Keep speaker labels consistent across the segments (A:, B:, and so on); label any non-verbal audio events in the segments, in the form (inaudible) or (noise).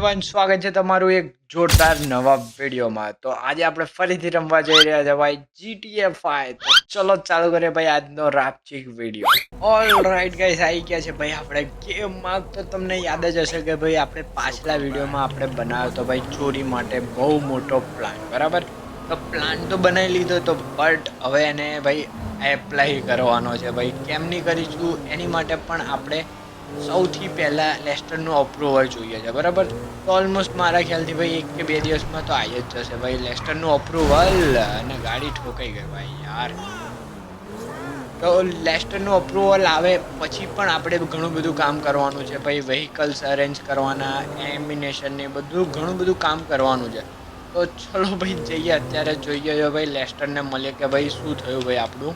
A: Everyone સ્વાગત છે તમારું એક જોરદાર નવા વિડીયોમાં. તો આજે આપણે ફરીથી રમવા જઈ રહ્યા છે ભાઈ જીટીએ ફાઈવ તો ચલો ચાલુ કરીએ ભાઈ આજનો રાપચીક વીડિયો. ઓલ રાઈટ ગાઈસ આવી ગયા છે ભાઈ આપણે ગેમમાં. તો તમને યાદ જ હશે કે ભાઈ આપણે પાછલા વિડીયોમાં આપણે બનાવ્યો તો ભાઈ ચોરી માટે બહુ મોટો પ્લાન બરાબર? તો પ્લાન તો બનાવી લીધો તો બટ હવે એને ભાઈ એપ્લાય કરવાનો છે. ભાઈ કેમ નહીં કરીશું? એની માટે પણ આપણે સૌથી પહેલાં લેસ્ટરનું અપ્રુવલ જોઈએ છે, બરાબર? તો ઓલમોસ્ટ મારા ખ્યાલથી ભાઈ એક કે બે દિવસમાં તો આવી જ જશે ભાઈ. લેસ્ટરનું અપ્રુવલ અને ગાડી ઠોકાઈ ગઈ ભાઈ, યાર. તો લેસ્ટરનું અપ્રુવલ આવે પછી પણ આપણે ઘણું બધું કામ કરવાનું છે ભાઈ. વ્હીકલ્સ અરેન્જ કરવાના એમિનેશન ને બધું ઘણું બધું કામ કરવાનું છે. તો ચલો ભાઈ, જઈએ અત્યારે. જોઈએ, જો ભાઈ લેસ્ટરને મળીએ કે ભાઈ શું થયું ભાઈ આપણું?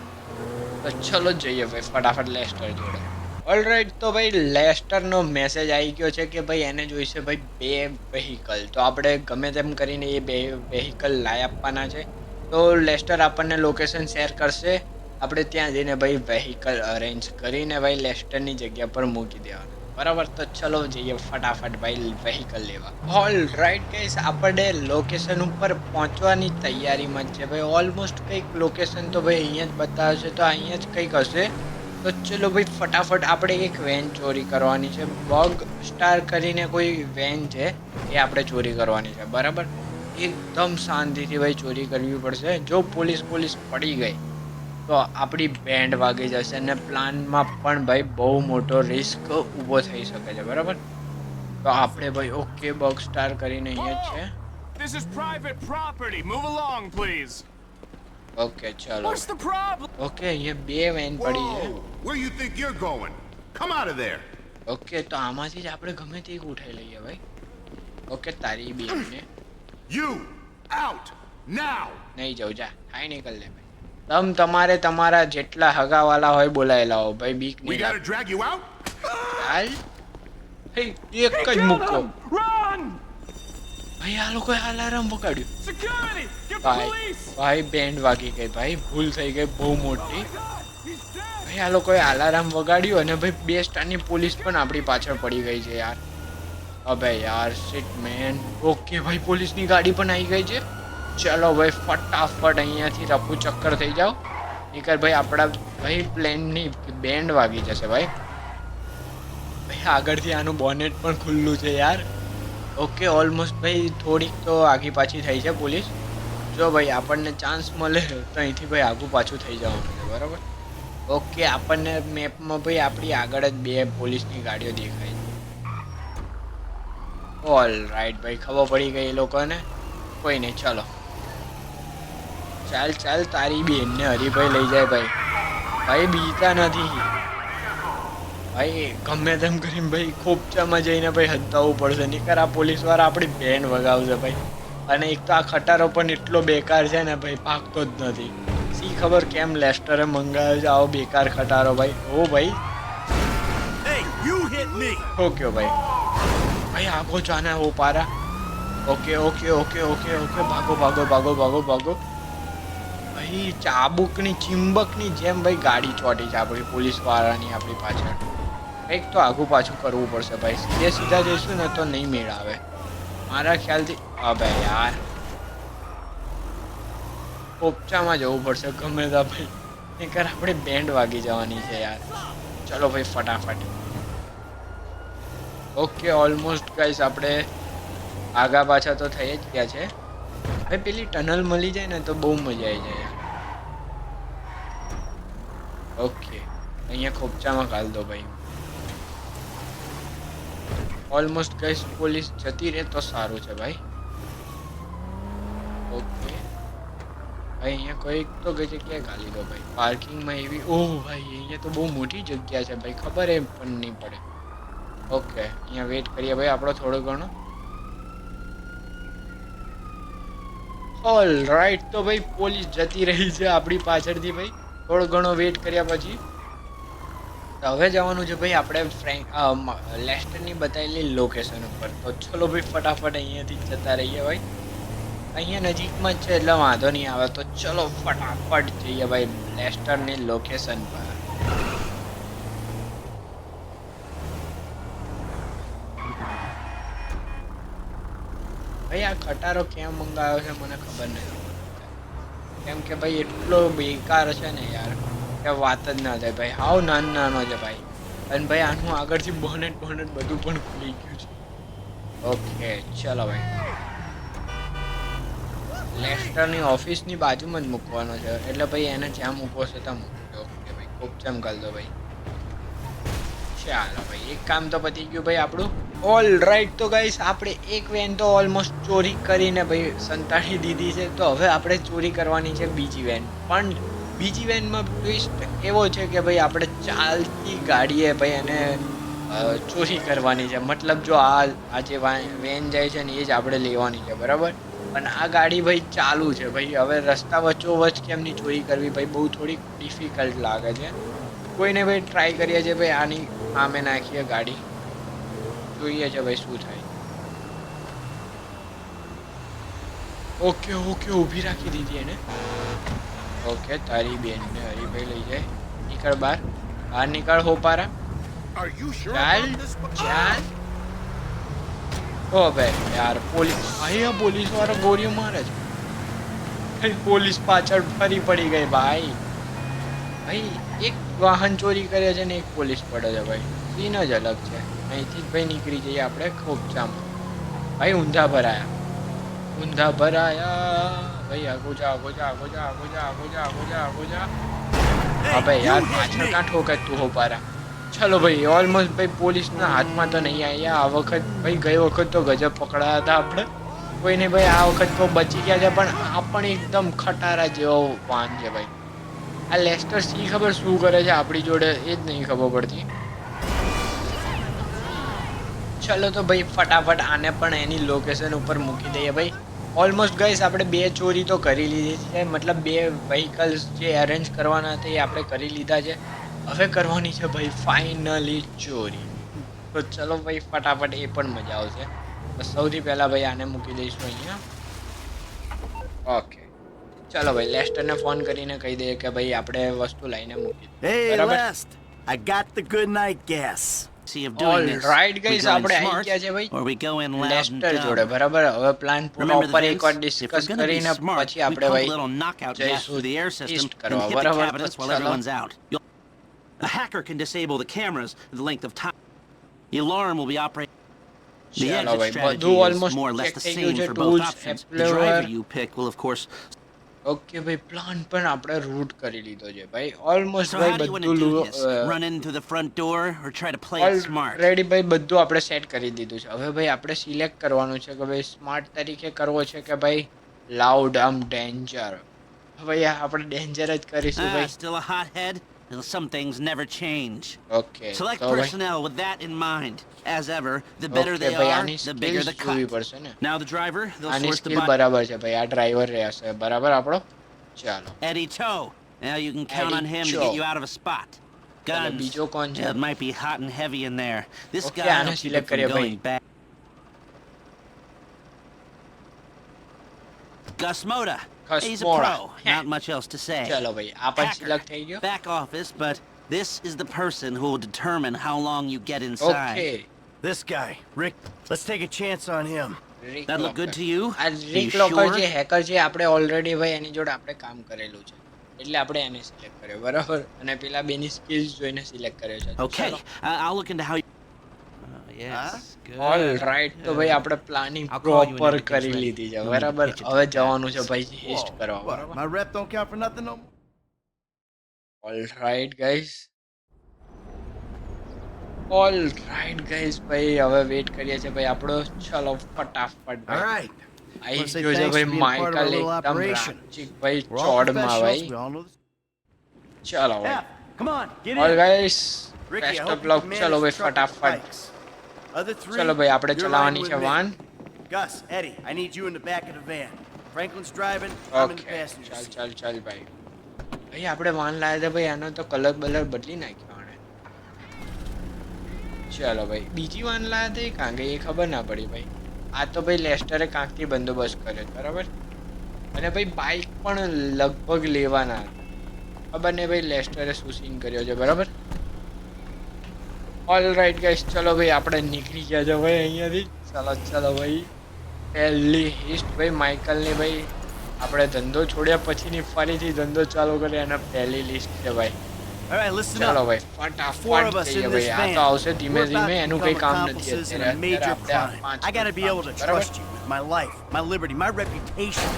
A: તો ચલો જઈએ ભાઈ, ફટાફટ લેસ્ટર જોડે. ઓલરાઈટ તો ભાઈ લેસ્ટરનો મેસેજ આવી ગયો છે કે ભાઈ, એને જોઈશે ભાઈ બે વેહિકલ તો આપણે ગમે તેમ કરીને એ બે વેહિકલ લાવી આપવાના છે. તો લેસ્ટર આપણને લોકેશન શેર કરશે. આપણે ત્યાં જઈને ભાઈ વેહિકલ અરેન્જ કરીને ભાઈ લેસ્ટરની જગ્યા પર મૂકી દેવાના. બરાબર? તો ચલો જઈએ ફટાફટ ભાઈ વેહિકલ લેવા. ઓલ રાઈટ ગઈસ આપણે લોકેશન ઉપર પહોંચવાની તૈયારીમાં છે. ભાઈ ઓલમોસ્ટ કંઈક લોકેશન તો ભાઈ અહીંયા જ બતાવે છે. તો અહીંયા જ કંઈક હશે. તો ચલો ભાઈ ફટાફટ આપણે એક વેન ચોરી કરવાની છે. બગ સ્ટાર કરીને કોઈ વેન છે એ આપણે ચોરી કરવાની છે. બરાબર? એકદમ શાંતિથી ભાઈ ચોરી કરવી પડશે. જો પોલીસ પોલીસ પડી ગઈ તો આપણી બેન્ડ વાગી જશે અને પ્લાનમાં પણ ભાઈ બહુ મોટો રિસ્ક ઊભો થઈ શકે છે. બરાબર? તો આપણે ભાઈ ઓકે બગ સ્ટાર કરીને અહીંયા છે.
B: This is private property. Move along, please.
A: Okay ચાલો? ઓકે અહીંયા બે વેન પડી છે!
C: Where you think you're going? Come out of there!
A: Okay તો આમાંથી જ આપણે ગમે તે એક ઉઠાઈ લઈએ ભાઈ ઓકે તારી બેનને
C: યુ આઉટ નાઉ
A: નહીં જાઉં જા હાઈ નીકળ લે ભાઈ તમ તમારે તમારા જેટલા હગાવાલા હોય બોલાયેલા હો ભાઈ બીક નહીં
C: gotta
A: લાગે.
C: drag you out?
A: ચાલ હે એક જ મૂકો! ભાઈ આ લોકોએ અલાર્મ વગાડ્યું
B: Security!
A: ભાઈ ભાઈ બેન્ડ વાગી ગઈ, ભાઈ. ભૂલ થઈ ગઈ, બહુ મોટી! ભાઈ, આ લોકોએ અલાર્મ વગાડ્યું અને ભાઈ બે સ્ટારની પોલીસ પણ આપણી પાછળ પડી ગઈ છે યાર. અબે યાર શિટ મેન ઓકે ભાઈ પોલીસની ગાડી પણ આવી ગઈ છે. ચલો ભાઈ, ફટાફટ અહીંયાથી રફુ ચક્કર થઈ જાઓ. નીકળ ભાઈ, આપણા ભાઈ પ્લેનની બેન્ડ વાગી જશે ભાઈ. ભાઈ, આગળથી આનું બોનેટ પણ ખુલ્લું છે યાર. ઓકે ઓલમોસ્ટ ભાઈ થોડીક તો આગી પાછી થઈ છે પોલીસ જો ભાઈ, આપણને ચાન્સ મળે તો અહીંથી ભાઈ આગું પાછું થઈ જવાનું બરાબર? ઓકે આપણને મેપમાં ભાઈ આપણી આગળ જ બે પોલીસની ગાડીઓ દેખાય છે. ઓલ રાઈટ ભાઈ, ખબર પડી ગઈ એ લોકોને? કોઈ નહીં, ચલો. ચાલ ચાલ, તારી બેનને હરીભાઈ લઈ જાય ભાઈ. ભાઈ, બીતા નથી. ભાઈ, ગમે તેમ કરીને ભાઈ ખોપચામાં જઈને ભાઈ હંતાવવું પડશે. નહીંકર આ પોલીસવાળા આપણી બેન વગાવશે ભાઈ. અને એક તો આ ખટારો પણ એટલો બેકાર છે ને ભાઈ પાકતો જ નથી. સી ખબર કેમ લેસ્ટરે મંગાવ્યો છે આવો બેકાર ખટારો ભાઈ. ઓ ભાઈ. ઓકે ભાઈ. ભાઈ આગો જાને હો પારા. Okay okay okay okay okay ભાગો ભાગો ભાગો ભાગો ભાગો. ભાઈ ચાબુકની ચિંબકની જેમ ભાઈ ગાડી ચોટી છે આપણી પોલીસ વાળાની આપણી પાછળ. કંઈક તો આગું પાછું કરવું પડશે ભાઈ. સીધે સીધા જઈશું ને તો નહીં મેળ આવે. મારા ખ્યાલથી અબે યાર. પોપચામાં જવું પડશે ગમે તો ભાઈ. નહીંકર આપણે બેન્ડ વાગી જવાની છે યાર. ચલો ભાઈ ફટાફટ. ઓકે ઓલમોસ્ટ ગાઈસ આપણે આગા પાછા તો થઈ જ ગયા છે. હવે પેલી ટનલ મળી જાય ને તો બહુ મજા આવી જાય ઓકે અહીંયા ખોપચામાં કાઢ દો ભાઈ. ઓલમોસ્ટ ગાઈસ પોલીસ જતી રહે તો સારું છે ભાઈ. ઓકે ભાઈ, અહીંયા કોઈક તો કઈ જગ્યાએ ગાલી દો ભાઈ. પાર્કિંગમાં એવી ઓહ ભાઈ, અહીંયા તો બહુ મોટી જગ્યા છે ભાઈ. ખબર એમ પણ નહીં પડે. ઓકે અહીંયા વેઇટ કરીએ ભાઈ, આપણો થોડો ઘણો. ઓલ રાઈટ તો ભાઈ પોલીસ જતી રહી છે આપણી પાછળથી ભાઈ. થોડો ઘણો વેઇટ કર્યા પછી. તો હવે જવાનું છે ભાઈ આપણે ફ્રેન્ક લેસ્ટરની બતાવેલી લોકેશન ઉપર. તો ચલો ભાઈ ફટાફટ અહીંયાથી જતા રહીએ ભાઈ. અહીંયા નજીકમાં જ છે એટલે વાંધો નહીં આવે. તો ચલો ફટાફટ જઈએ ભાઈ લેસ્ટરની લોકેશન પર. ભાઈ આ ખટારો કેમ મંગાવ્યો છે મને ખબર નથી. કેમ કે ભાઈ એટલો બેકાર છે ને યાર. કે વાત જ ના થાય ભાઈ. હાવ નાનો નાનો છે ભાઈ. અને ભાઈ આનું આગળથી બોનેટ બોનેટ બધું પણ ખુલી ગયું છે. ઓકે, ચલો ભાઈ. લેસ્ટરની ઓફિસની બાજુમાં જ મૂકવાનો છે. એટલે ભાઈ એને જ્યાં મૂકવો છે ત્યાં મૂકજો ઓકે ભાઈ, ખૂબ ચમ કરી દો ભાઈ. ચાલો ભાઈ, એક કામ તો પતી ગયું ભાઈ આપણું. ઓલ રાઈટ તો ગાઈસ આપણે એક વેન તો ઓલમોસ્ટ ચોરી કરીને ભાઈ સંતાડી દીધી છે. તો હવે આપણે ચોરી કરવાની છે બીજી વેન. પણ બીજી વેનમાં ટ્વિસ્ટ એવો છે કે ભાઈ આપણે ચાલતી ગાડીએ ભાઈ એને ચોરી કરવાની છે. મતલબ જો આ આ જે વેન જાય છે ને એ જ આપણે લેવાની છે, બરાબર? પણ આ ગાડી ભાઈ ચાલુ છે. ભાઈ હવે રસ્તા વચ્ચોવચ્ચ કેમની ચોરી કરવી ભાઈ બહુ થોડી ડિફિકલ્ટ લાગે છે. કોઈને ભાઈ ટ્રાય કરીએ છીએ ભાઈ આની સામે નાખીએ ગાડી. જોઈએ છે ભાઈ શું થાય. ઓકે ઓકે, ઊભી રાખી દીધી એને. ઓકે તારી બેનને હરીભાઈ લઈ જાય. નીકળ બહાર. બહાર નીકળ
C: you sure
A: ચાલ ચાલ. ઓ ભાઈ યાર પોલીસ અહીંયા પોલીસ વાળો ગોળીઓ મારે છે. પોલીસ પાછળ ફરી પડી ગઈ ભાઈ. ભાઈ એક વાહન ચોરી કરે છે ને એક પોલીસ પડે છે ભાઈ. સીન જ અલગ છે. અહીંથી જ ભાઈ નીકળી જઈએ આપણે ખોપચામાં. ભાઈ ઊંધા ભરાયા. ઊંધા ભરાયા. ભાઈ આગો જા આગો જા આગો જા આગો જા આગો જા આગો જા આગો જા
C: Hey,
A: અબે યાર પાછળ કાં તું હો પારા. ચલો ભાઈ ઓલમોસ્ટ ભાઈ પોલીસના હાથમાં તો નહીં આવ્યા આ વખત ભાઈ ગઈ વખત તો ગજબ પકડાયા હતા આપણે. કોઈને ભાઈ આ વખત તો બચી ગયા છે પણ આ પણ એકદમ ખટારા જેવો વાન છે ભાઈ. આ લેસ્ટર સી ખબર શું કરે છે આપણી જોડે એ જ નહીં ખબર પડતી. ચલો તો ભાઈ ફટાફટ આને પણ એની લોકેશન ઉપર મૂકી દઈએ ભાઈ. ઓલમોસ્ટ ગઈસ આપણે બે ચોરી તો કરી લીધી છે. મતલબ બે વ્હીકલ્સ જે અરેન્જ કરવાના હતા એ આપણે કરી લીધા છે. હવે કરવાની છે ભાઈ ફાઇનલી ચોરી. તો ચલો ભાઈ ફટાફટ એ પણ મજા આવશે. તો સૌથી પહેલાં ભાઈ આને મૂકી દઈશું અહીંયા. ઓકે ચલો ભાઈ લેસ્ટરને ફોન કરીને કહી દઈએ કે ભાઈ આપણે વસ્તુ લઈને મૂકી બરાબર.
D: I got the good night gas.
E: See of doing this.
A: Alright,
E: we
A: guys,
E: go in
A: આપણે આવી
E: smart,
A: ગયા છે ભાઈ
E: or we go in loud and
A: Lester જોડે
E: dumb.
A: બરાબર હવે પ્લાન પૂરો
E: Remember the
A: ઉપર એકવાર
E: Vince? If we're
A: discuss
E: gonna be
A: કરીને
E: smart,
A: પછી
E: we
A: આપણે
E: pump a
A: ભાઈ
E: little knockout gas
A: જઈશું
E: through the air system
A: east
E: and
A: કરવા
E: hit the
A: બરાબર
E: cabinets
A: તો
E: while
A: ચલો.
E: everyone's out. You'll... A hacker can disable the cameras for the length of time. The alarm will be operating. The
A: ચાલો
E: exit
A: ભાઈ
E: strategy
A: બધું
E: is
A: almost
E: more or less
A: check
E: the
A: થઈ ગયું
E: same
A: છે
E: for both
A: tools
E: options. The driver
A: એપ્લેવર
E: you pick will, of course,
A: okay ભાઈ plan પણ આપણે route કરી લીધો છે ભાઈ. ઓલમોસ્ટ ભાઈ બધું
E: run in the front door or try to play it smart?
A: ભાઈ બધું આપણે સેટ કરી દીધું છે. હવે ભાઈ આપણે સિલેક્ટ કરવાનું છે કે ભાઈ સ્માર્ટ તરીકે કરવો છે કે ભાઈ લાઉડ આમ ડેન્જર ભાઈ આપણે ડેન્જર જ કરીશું ભાઈ.
E: Still a hot hothead? Well, some things never change.
A: Okay
E: Select
A: તો ભાઈ
E: personnel with that in mind. As ever, the better
A: okay
E: they
A: ભાઈ
E: are,
A: આની
E: the bigger
A: સ્કિલ્સ
E: the
A: જોવી
E: cut.
A: પડશે ને
E: Now the driver, they'll
A: આની
E: source the
A: skill
E: body.
A: બરાબર છે ભાઈ આ ડ્રાઈવર રહેશે બરાબર આપણો ચાલો
E: Eddie Toe. Now you can count on
A: Eddie
E: him to
A: Toe.
E: get you out of a spot.
A: ચાલો,
E: Guns.
A: બીજો કોણ છે?
E: Yeah, it might be hot and heavy in there. This
A: Okay,
E: guy
A: આને
E: will keep
A: select
E: it from
A: કરીએ ભાઈ.
E: going back. Gus Moda.
A: Gus
E: He's a
A: Moda.
E: pro. Not much else to say.
A: ચાલો ભાઈ આ પણ
E: Hacker.
A: Select થઈ ગયો
E: Back office, but this is the person who will determine how long you get inside.
A: Okay
D: This guy, Rick. Let's take a chance on him.
A: Rick
E: That look good
A: locker.
E: to you?
A: આ
E: Are
A: Rick
E: you
A: locker
E: sure?
A: જે hacker છે આપણે already ભાઈ એની જોડે આપણે કામ કરેલું છે એટલે આપણે એને સિલેક્ટ કર્યો બરાબર અને પેલા બેની સ્કિલ્સ જોઈને સિલેક્ટ કર્યો છે તો
E: Okay,
A: ચાલો.
E: uh, I'll look into how
A: all right તો ભાઈ આપણે પ્લાનિંગ પ્રોપર કરી. લીધી છે બરાબર હવે જવાનું છે
E: guys.
A: ભાઈ હેસ્ટ
C: Whoa,
A: કરવા? બરાબર
C: count for nothing no more?
A: All right guys all right guys ભાઈ હવે વેટ કરીએ છીએ ભાઈ આપણો ચલો ફટાફટ
D: All
A: ભાઈ
D: right.
A: આઈ ગયો છે ભાઈ માઇકલ એકદમ. રાચિક ભાઈ ચોડમાં. ભાઈ. ચલો ભાઈ
D: get
A: all.
D: Guys
A: best
D: of luck
A: ચલો ભાઈ ફટાફટ ચલો ભાઈ આપણે ચલાવવાની છે van
D: Gus, Eddie, I need you in the back of the van. Franklin's driving. I'm in the passenger
A: ચાલ ચાલ ચાલ ભાઈ. ભાઈ આપણે વાન લાવ્યા હતા ભાઈ આનો તો કલર બલર બદલી નાખ્યો આણે. ચાલો ભાઈ બીજી વાન લાવ્યા હતા એ કાંગે એ ખબર ના પડી ભાઈ. આ તો ભાઈ લેસ્ટરે કાંકથી બંદોબસ્ત કર્યો બરાબર? અને ભાઈ બાઇક પણ લગભગ લેવાના હતા. ખબર ને ભાઈ લેસ્ટરે શું સીન કર્યો છે બરાબર? ઓલ રાઈટ ગાઈસ ચલો ભાઈ આપણે નીકળી ગયા છે ભાઈ અહીંયાથી. ચાલો ચાલો ભાઈ.
C: પહેલી હિસ્ટ ભાઈ માઇકલની ભાઈ. આપણે ધંધો છોડ્યા પછીની ફરીથી ધંધો ચાલુ કરી અને પહેલી લિસ્ટ છે ભાઈ. ચાલો ભાઈ ફટાફટ જઈએ ભાઈ આ તો આવશે ધીમે ધીમે એનું કઈ કામ નથી અત્યારે. આપણે. પાંચ
D: I gotta be able to
C: બરાબર?
D: my life, my liberty, my reputation.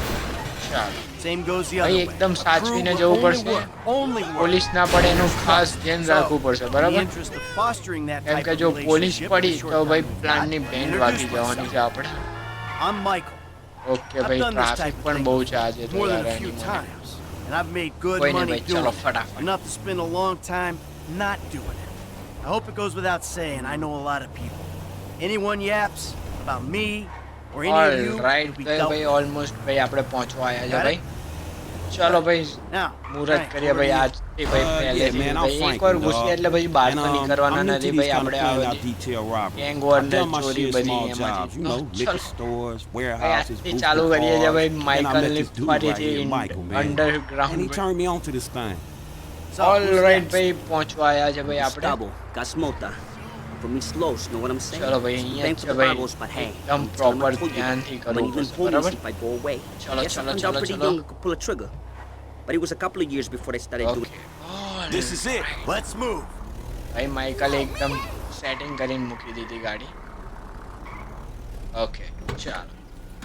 C: ચાલો
D: Same goes the
C: ભાઈ,
D: other way.
C: એકદમ
D: A
C: સાચવીને
D: crew
C: જવું
D: will only
C: પડશે.
D: work, only work.
C: પોલીસ ના પડે એનું ખાસ ધ્યાન
D: So,
C: રાખવું પડશે
D: in the
C: બરાબર
D: interest of fostering that
C: કેમ
D: type
C: કે
D: of
C: જો પોલીસ
D: relationship in
C: પડી
D: the short
C: તો
D: time
C: ભાઈ
D: we've
C: પ્લાનની
D: got,
C: બેન્ડ
D: introduce
C: વાગી જવાની છે
D: myself.
C: આપણે
D: I'm Michael.
C: ઓકે
D: I've
C: ભાઈ
D: done this
C: traffic
D: type of
C: પણ
D: thing
C: બહુ છે આજે તો
D: more
C: યાર
D: than a
C: એની
D: few
C: મને.
D: times, and I've made good
C: કોઈ નહીં
D: money
C: ભાઈ
D: doing
C: ચલો
D: it.
C: ફટાફટ
D: Enough to spend a long time not doing it. I hope it goes without saying, I know a lot of people. Anyone yaps about me or any of you,
C: right
D: will be
C: તો
D: dealt
C: ભાઈ
D: with.
C: Almost ભાઈ આપણે પહોંચવા આવ્યા છે ભાઈ ચલો ભાઈ મુહૂર્ત કરીએ
D: over
C: ભાઈ
F: Uh,
C: એકવાર ઘૂસીએ. એટલે પછી બહાર તો
F: um,
C: નીકળવાના નથી આપણે ચોરી બધી એમાંથી. ચલો. કરીએ ફરીથી.
F: Underground he turned me on to this thing.
D: Next?
C: ભાઈ પહોંચવા આવ્યા છે ભાઈ આપણે
E: Gustavo. From East Los, know what I'm saying?
C: ચલો ભાઈ અહીંયા
E: Thanks
C: જ
E: for
C: છે
E: the
C: ભાઈ
E: pagos, but hey,
C: એકદમ
E: I'm telling
C: proper
E: my fool you,
C: ધ્યાનથી
E: I'm
C: કરવું
E: even
C: પડશે
E: police
C: બરાબર
E: if I go away.
C: Chalo,
E: Yes,
C: chalo,
E: I'm
C: chalo,
E: pretty
C: chalo.
E: young and could pull a trigger. But it was a couple of years before I started doing
C: okay
F: This is it.
D: Let's move.
C: ભાઈ માઇકલે એકદમ setting કરીને મૂકી દીધી ગાડી okay ચાલો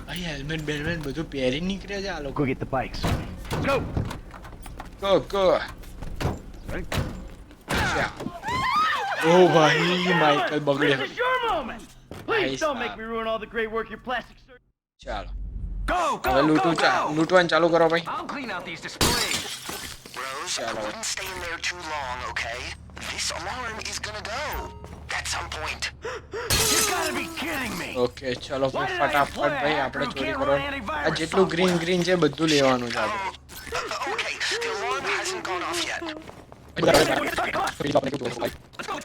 C: ભાઈ helmet બેલ્મેટ બધું પહેરી નીકળે છે આ લોકો
G: Go get the bikes. Go!
C: Go go ઓ ભાઈ માઇકલ
G: surgeon.
C: ચાલો હવે લૂંટવું ચા- લૂંટવાનું ચાલુ કરો ભાઈ
H: I'll clean out these displays.
A: Rose, I
C: Shallow.
A: wouldn't stay in there too long, okay? This alarm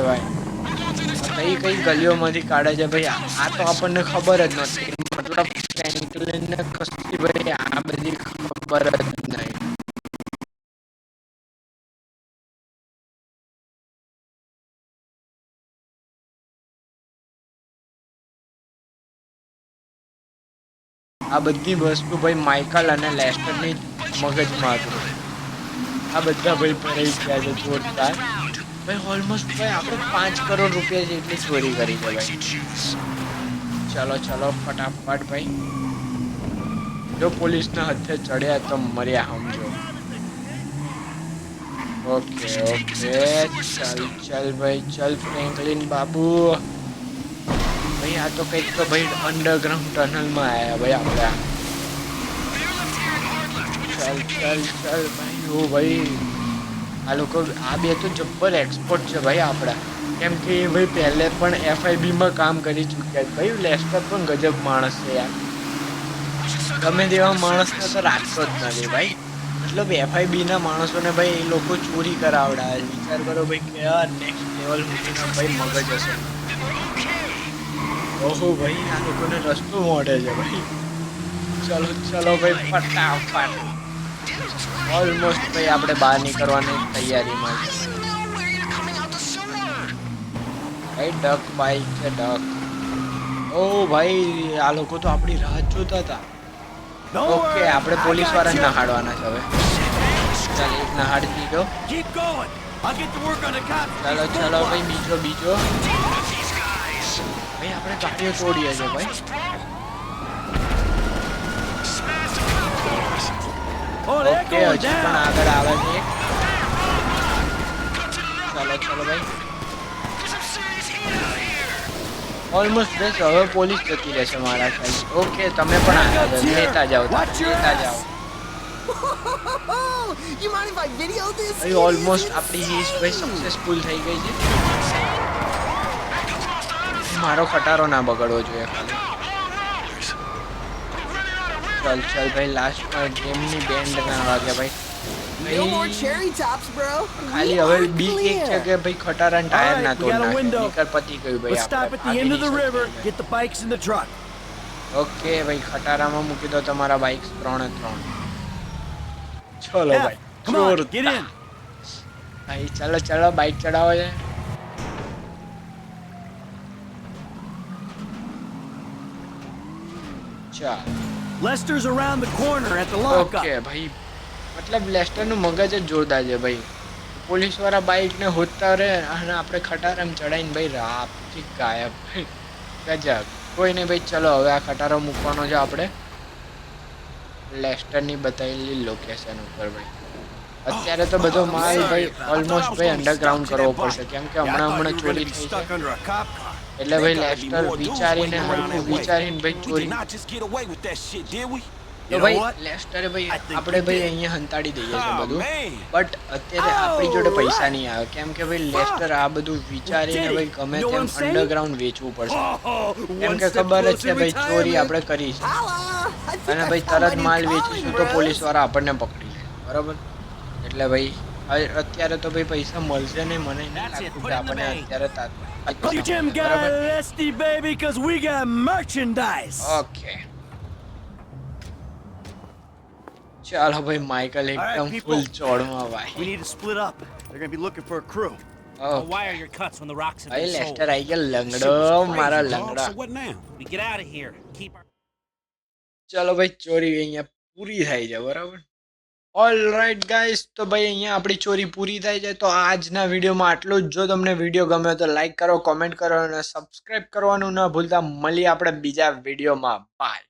C: ભાઈ
A: કઈ કઈ ગલીઓમાંથી કાઢે છે ભાઈ આ તો આપણને ખબર જ નથી મતલબ ફ્રેન્કલિનને કશી ભાઈ આ બધી ખબર જ નહીં આ બધી વસ્તુ ભાઈ માઇકલ અને લેસ્ટરની મગજમાં હતું આ બધા ભાઈ ભરાઈ ગયા છે જોરદાર. ભાઈ ઓલમોસ્ટ ભાઈ આપણે પાંચ કરોડ રૂપિયા જેટલી ચોરી કરી છે ભાઈ. ચલો ચલો, ફટાફટ ભાઈ. જો પોલીસના હાથે ચડ્યા તો મર્યા સમજો ઓકે ઓકે. ચાલ ચાલ ભાઈ, ચાલ, ફ્રેન્કલિન બાબુ. ભાઈ, આ તો કંઈક તો ભાઈ અંડરગ્રાઉન્ડ ટનલમાં આવ્યા ભાઈ આપણે. ચાલ ચાલ ચાલ, ભાઈ, ઓ ભાઈ. આ લોકો, આ બે તો જબ્બર એક્સપોર્ટ છે ભાઈ આપણા. કેમ કે ભાઈ પહેલે પણ એફઆઈબીમાં કામ કરી ચૂક્યા છે. ભાઈ, લેસ્ટર પણ ગજબ માણસ છે યાર. ગમે તેવા માણસને તો રાખતો જ નથી ભાઈ. મતલબ એફઆઈબીના માણસોને ભાઈ એ લોકો ચોરી કરાવડાવે વિચાર કરો ભાઈ કેવા નેક્સ્ટ લેવલ સુધીનો ભાઈ મગજ હશે. ઓહો ભાઈ, આ લોકોને રસ્તો મોઢે છે ભાઈ. ચલો ચલો ભાઈ, ફટાફટ. ઓલમોસ્ટ ભાઈ આપણે બહાર નીકળવાની તૈયારીમાં છે ભાઈ ડક બાઈક છે ડક. ઓ ભાઈ આ લોકો તો આપણી રાહ જોતા હતા.
C: ઓકે આપણે
G: પોલીસવાળા.
C: નહાડવાના છે હવે. ચાલ એક નહાડી દીધો. ચાલો ચાલો ભાઈ બીજો બીજો. ભાઈ આપણે ગાડીઓ તોડીએ છે ભાઈ.
G: Oh,
C: ઓકે હજી પણ આગળ આવે છે.
A: ચાલો ચાલો ભાઈ. ઓલમોસ્ટ બેસ હવે પોલીસ જતી રહેશે મારા ખ્યાલ ઓકે તમે પણ આગળ જાઓ. લેતા જાઓ લેતા જાઓ. ઓલમોસ્ટ (laughs) આપણી હિસ્ટ ભાઈ સક્સેસફુલ થઈ ગઈ છે? મારો ખટારો ના બગડવો જોઈએ ખાલી. ચલ ચલ ભાઈ લાસ્ટમાં ગેમની બેન્ડ ના વાગે ભાઈ.
I: No more
A: ભાઈ,
I: cherry tops, bro.
A: ખાલી
I: We
A: હવે
I: are
A: બીક એક છે
I: clear.
A: કે ભાઈ ખટારા ટાયર ના
D: Alright, we
A: તોડ
D: got a
A: નાખે
D: window.
A: નીકળ પતી ગયું ભાઈ
D: Let's stop
A: આપણે
D: at the end of the
A: ભાગી
D: river,
A: નહીં શકીએ.
D: get the bikes in the truck.
A: Okay ભાઈ ખટારામાં મૂકી દો તમારા બાઇક્સ ત્રણે ત્રણ ચલો
D: Yeah,
A: ભાઈ
D: come on,
A: જોરદાર.
D: get in.
A: ભાઈ ચાલો ચાલો બાઇક ચડાવો છે ચાલ
D: Lester's around the corner at the lockup.
A: Okay ભાઈ મતલબ લેસ્ટરનું મગજ જ જોરદાર છે ભાઈ. પોલીસવાળા હોતા રહે અને આપણે ખટારામાં ચડાઈને ભાઈ રાપથી ગાયબ. ગજબ. કોઈ નહીં ભાઈ, ચલો હવે આ ખટારો મૂકવાનો છે આપણે. લેસ્ટરની બતાવેલી લોકેશન ઉપર ભાઈ. અત્યારે તો બધો માલ ભાઈ ઓલમોસ્ટ ભાઈ અંડરગ્રાઉન્ડ કરવો પડશે. કેમ કે હમણાં હમણાં ચોરી થઈ છે. એટલે ભાઈ લેસ્ટર વિચારીને વિચારીને ભાઈ ચોરી. તો ભાઈ લેસ્ટર ભાઈ આપણે ભાઈ અહીંયા હંતાડી દઈએ છે
J: Oh,
A: બધું. બટ અત્યારે આપણી જોડે પૈસા નહીં આવે. કેમ કે ભાઈ લેસ્ટર આ બધું વિચારીને ભાઈ ગમે તેમ અંડરગ્રાઉન્ડ વેચવું પડશે.
D: Oh,
A: કેમ કે ખબર જ છે ભાઈ ચોરી આપણે કરી છે. અને ભાઈ તરત માલ વેચીશું તો. પોલીસવાળા આપણને પકડી લે. બરાબર? એટલે ભાઈ હવે અત્યારે તો ભાઈ પૈસા મળશે નહીં મને નહીં લાગતું કે આપણને. અત્યારે તાત્કાલિક
D: You
A: પૈસા
D: Jim
A: મળે,
D: got
A: બરાબર
D: SD baby, cause we got merchandise.
A: Okay ચાલો ભાઈ માઇકલ એકદમ ફૂલ ચોડમાં
D: We
A: ભાઈ
D: need to split up. They're gonna be looking for a crew.
A: Okay.
E: Why are your cuts when the rocks have
A: ભાઈ
E: been sold?
A: Leicester ગયા
J: Shit
A: લંગડો મારા લંગડા
J: So what now?
E: We get out of here. Keep our
A: ચાલો ભાઈ ચોરી અહીંયા પૂરી થાય છે બરાબર ઓલ રાઈટ ગાઈસ તો ભાઈ અહીંયા આપણી ચોરી પૂરી થાય છે તો આજના વિડીયોમાં આટલું જ જો તમને વીડિયો ગમ્યો તો લાઈક કરો કોમેન્ટ કરો અને સબસ્ક્રાઈબ કરવાનું ન ભૂલતા મળીએ આપણે બીજા વિડીયોમાં બાય